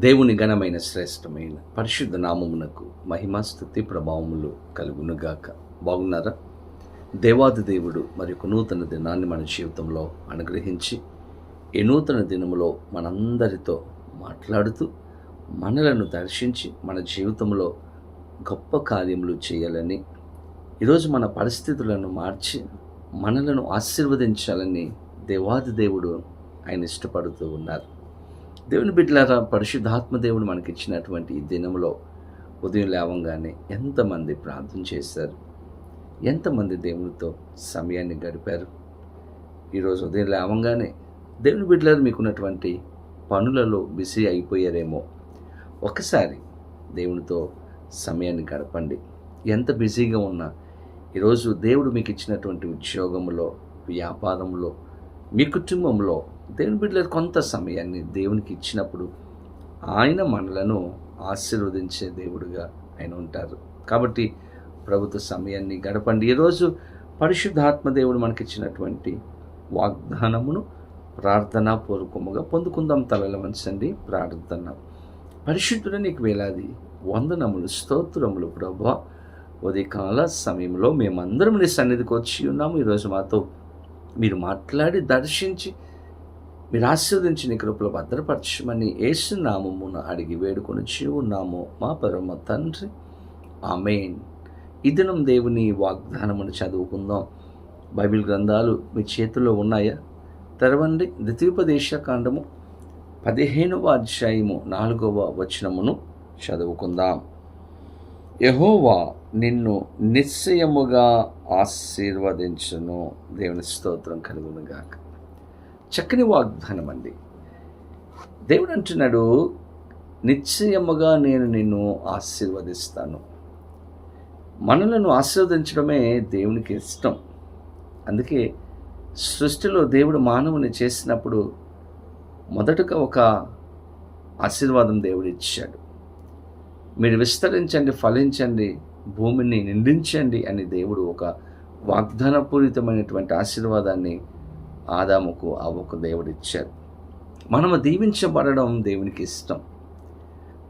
దేవుని ఘనమైన శ్రేష్టమైన పరిశుద్ధ నామమునకు మహిమాస్థుతి ప్రభావములు కలుగునుగాక. బాగున్నారా? దేవాది దేవుడు మరి ఒక నూతన దినాన్ని మన జీవితంలో అనుగ్రహించి ఈ నూతన దినములో మనందరితో మాట్లాడుతూ మనలను దర్శించి మన జీవితంలో గొప్ప కార్యములు చేయాలని ఈరోజు మన పరిస్థితులను మార్చి మనలను ఆశీర్వదించాలని దేవాది దేవుడు ఆయన ఇష్టపడుతూ ఉన్నారు. దేవుని బిడ్డలారా పరిశుద్ధాత్మ దేవుడు మనకి ఇచ్చినటువంటి ఈ దినంలో ఉదయం లేవంగానే ఎంతమంది ప్రార్థన చేశారు? ఎంతమంది దేవునితో సమయాన్ని గడిపారు? ఈరోజు ఉదయం లేవంగానే దేవుని బిడ్డలారు మీకున్నటువంటి పనులలో బిజీ అయిపోయారేమో? ఒకసారి దేవునితో సమయాన్ని గడపండి. ఎంత బిజీగా ఉన్నా ఈరోజు దేవుడు మీకు ఇచ్చినటువంటి ఉద్యోగంలో వ్యాపారంలో మీ కుటుంబంలో దేవుని బిడ్డల కొంత సమయాన్ని దేవునికి ఇచ్చినప్పుడు ఆయన మనలను ఆశీర్వదించే దేవుడుగా ఆయన ఉంటారు. కాబట్టి ప్రభుత్వ సమయాన్ని గడపండి. ఈరోజు పరిశుద్ధాత్మ దేవుడు మనకి ఇచ్చినటువంటి వాగ్దానమును ప్రార్థనాపూర్వకముగా పొందుకుందాం తలల వంచండి ప్రార్థన. పరిశుద్ధుడు నీకు వేలాది వందనములు స్తోత్రములు ప్రభా ఉదయకాల సమయంలో మేమందరం నీ సన్నిధికి వచ్చి ఉన్నాము. ఈరోజు మాతో మీరు మాట్లాడి దర్శించి మీరు ఆశీర్వదించి కృపలు భద్రపరచమని యేసు నామమున అడిగి వేడుకొని ఉన్నాము. మా పరమ తండ్రి. ఆమెన్. ఈ దినం దేవుని వాగ్దానమును చదువుకుందాం. బైబిల్ గ్రంథాలు మీ చేతుల్లో ఉన్నాయా? తెరవండి. ద్వితీయోపదేశ కాండము పదిహేనవ అధ్యాయము నాలుగవ వచనమును చదువుకుందాం. యహోవా నిన్ను నిశ్చయముగా ఆశీర్వదించును. దేవుని స్తోత్రం కలుగునుగాక. చక్కని వాగ్దానం అండి దేవుడు అంటున్నాడు నిశ్చయముగా నేను నిన్ను ఆశీర్వదిస్తాను. మనలను ఆశీర్వదించడమే దేవునికి ఇష్టం. అందుకే సృష్టిలో దేవుడు మానవుని చేసినప్పుడు మొదటగా ఒక ఆశీర్వాదం దేవుడు ఇచ్చాడు మీరు విస్తరించండి ఫలించండి భూమిని నిండించండి అని దేవుడు ఒక వాగ్దానపూరితమైనటువంటి ఆశీర్వాదాన్ని ఆదాముకు అవ్వకు దేవుడు ఇచ్చారు మనము దీవించబడడం దేవునికి ఇష్టం.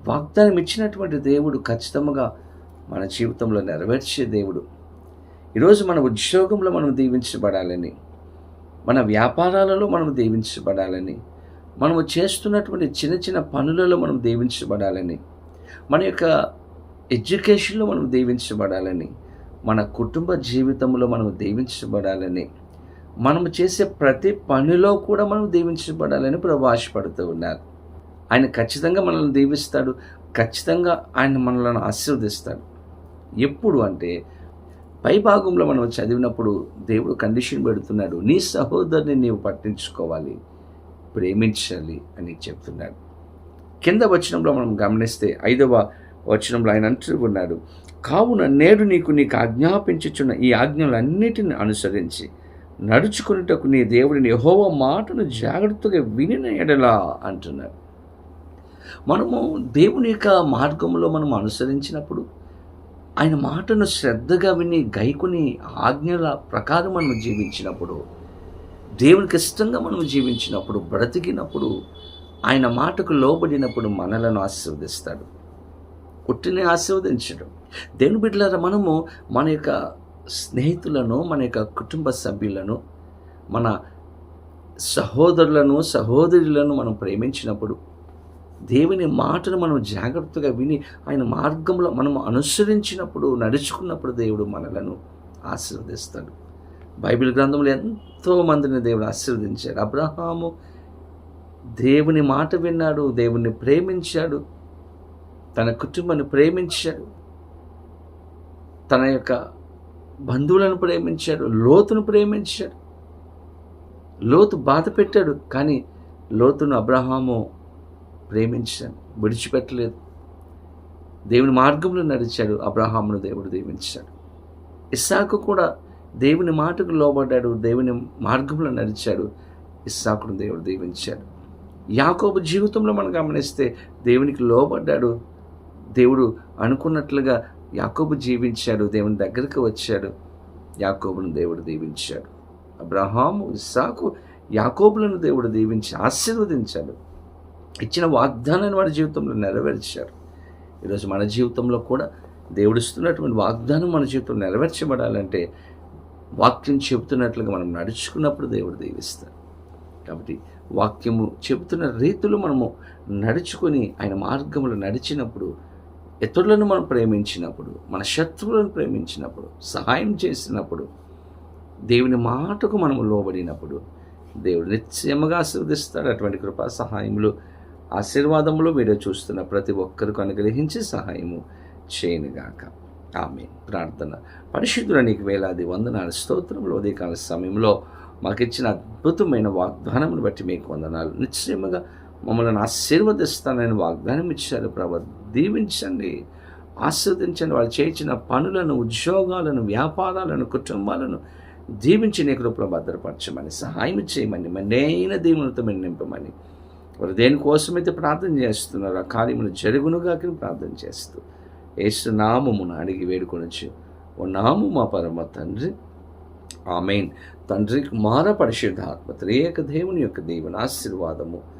వాగ్దానం ఇచ్చినటువంటి దేవుడు ఖచ్చితంగా మన జీవితంలో నెరవేర్చే దేవుడు. ఈరోజు మన ఉద్యోగంలో మనం దీవించబడాలని మన వ్యాపారాలలో మనం దీవించబడాలని మనము చేస్తున్నటువంటి చిన్న చిన్న పనులలో మనం దీవించబడాలని మన యొక్క ఎడ్యుకేషన్లో మనం దీవించబడాలని మన కుటుంబ జీవితంలో మనం దీవించబడాలని మనము చేసే ప్రతి పనిలో కూడా మనం దీవించబడాలని ప్రభాషపడుతూ ఉన్నారు. ఆయన ఖచ్చితంగా మనల్ని దీవిస్తాడు. ఖచ్చితంగా ఆయన మనలను ఆశీర్వదిస్తాడు. ఎప్పుడు అంటే పై భాగంలో మనం చదివినప్పుడు దేవుడు కండిషన్ పెడుతున్నాడు. నీ సహోదరుని నీవు పట్టించుకోవాలి. ప్రేమించాలి అని చెప్తున్నాడు. కింద వచనంలో మనం గమనిస్తే ఐదవ వచనంలో ఆయన అంటూ ఉన్నాడు. కావున నేడు నీకు నీకు ఆజ్ఞాపించుచున్న ఈ ఆజ్ఞలన్నిటిని అనుసరించి నడుచుకునేటకు నీ దేవుడిని యహోవ మాటను జాగ్రత్తగా వినిన ఎడలా అంటున్నారు. మనము దేవుని యొక్క మార్గంలో మనం అనుసరించినప్పుడు ఆయన మాటను శ్రద్ధగా విని గైకుని ఆజ్ఞల ప్రకారం మనం జీవించినప్పుడు దేవునికి ఇష్టంగా మనం జీవించినప్పుడు బ్రతికినప్పుడు ఆయన మాటకు లోబడినప్పుడు మనలను ఆశీర్వదిస్తాడు. పుట్టిని ఆశీర్వదించడం. దేవుని బిడ్డలారా మనము మన యొక్క స్నేహితులను మన యొక్క కుటుంబ సభ్యులను మన సహోదరులను సహోదరులను మనం ప్రేమించినప్పుడు దేవుని మాటను మనం జాగ్రత్తగా విని ఆయన మార్గంలో మనం అనుసరించినప్పుడు నడుచుకున్నప్పుడు దేవుడు మనలను ఆశీర్వదిస్తాడు. బైబిల్ గ్రంథంలో ఎంతో మందిని దేవుడు ఆశీర్వదించాడు. అబ్రహాము దేవుని మాట విన్నాడు దేవుణ్ణి ప్రేమించాడు తన కుటుంబాన్ని ప్రేమించాడు తన యొక్క బంధువులను ప్రేమించాడు లోతును ప్రేమించాడు. లోతు బాధ పెట్టాడు కానీ లోతును అబ్రహాము ప్రేమించాడు విడిచిపెట్టలేదు. దేవుని మార్గంలో నడిచాడు అబ్రహామును దేవుడు దీవించాడు. ఇస్సాకు కూడా దేవుని మాటకు లోబడ్డాడు దేవుని మార్గంలో నడిచాడు ఇస్సాకును దేవుడు దీవించాడు. యాకోబు జీవితంలో మనం గమనిస్తే దేవునికి లోబడ్డాడు దేవుడు అనుకున్నట్లుగా యాకోబు జీవించాడు దేవుని దగ్గరికి వచ్చాడు. యాకోబును దేవుడు దీవించాడు. అబ్రహాము ఇస్సాకు యాకోబులను దేవుడు దీవించి ఆశీర్వదించాడు. ఇచ్చిన వాగ్దానాన్ని వారి జీవితంలో నెరవేర్చారు ఈరోజు మన జీవితంలో కూడా దేవుడు ఇస్తున్నటువంటి వాగ్దానం మన జీవితంలో నెరవేర్చబడాలంటే వాక్యం చెబుతున్నట్లుగా మనం నడుచుకున్నప్పుడు దేవుడు దీవిస్తాడు. కాబట్టి వాక్యము చెబుతున్న రీతిలో మనము నడుచుకొని ఆయన మార్గంలో నడిచినప్పుడు ఇతరులను మనం ప్రేమించినప్పుడు మన శత్రువులను ప్రేమించినప్పుడు సహాయం చేసినప్పుడు దేవుని మాటకు మనము లోబడినప్పుడు దేవుడు నిశ్చయముగా ఆశీర్వదిస్తాడు. అటువంటి కృపా సహాయములు ఆశీర్వాదములు వీడియో చూస్తున్న ప్రతి ఒక్కరికి అనుగ్రహించి సహాయము చేయనుగాక. ఆమె ప్రార్థన. పరిశుద్ధుల నీకు వేలాది వందనాలు స్తోత్రములు. ఉదయకాల సమయంలో మాకు ఇచ్చిన అద్భుతమైన వాగ్దానమును బట్టి మీకు వందనాలు. నిశ్చయముగా మమ్మల్ని ఆశీర్వదిస్తానని వాగ్దానం ఇచ్చారు ప్రభు. దీవించండి ఆస్వాదించండి వాళ్ళు చేయించిన పనులను ఉద్యోగాలను వ్యాపారాలను కుటుంబాలను దీవించి నీ కృపలో భద్రపరచమని సహాయం చేయమని మన్నైన దేవునితో మీరు నింపమని. వారు దేనికోసమైతే ప్రార్థన చేస్తున్నారు ఆ కార్యములు జరుగునుగా ప్రార్థన చేస్తూ యేసు నామమును అడిగి వేడుకొనొచ్చు ఓ నాము మా పరమ తండ్రి. ఆమెన్. తండ్రి కుమార పరిశుద్ధాత్మ త్రియేక దేవుని యొక్క దేవుని ఆశీర్వాదము.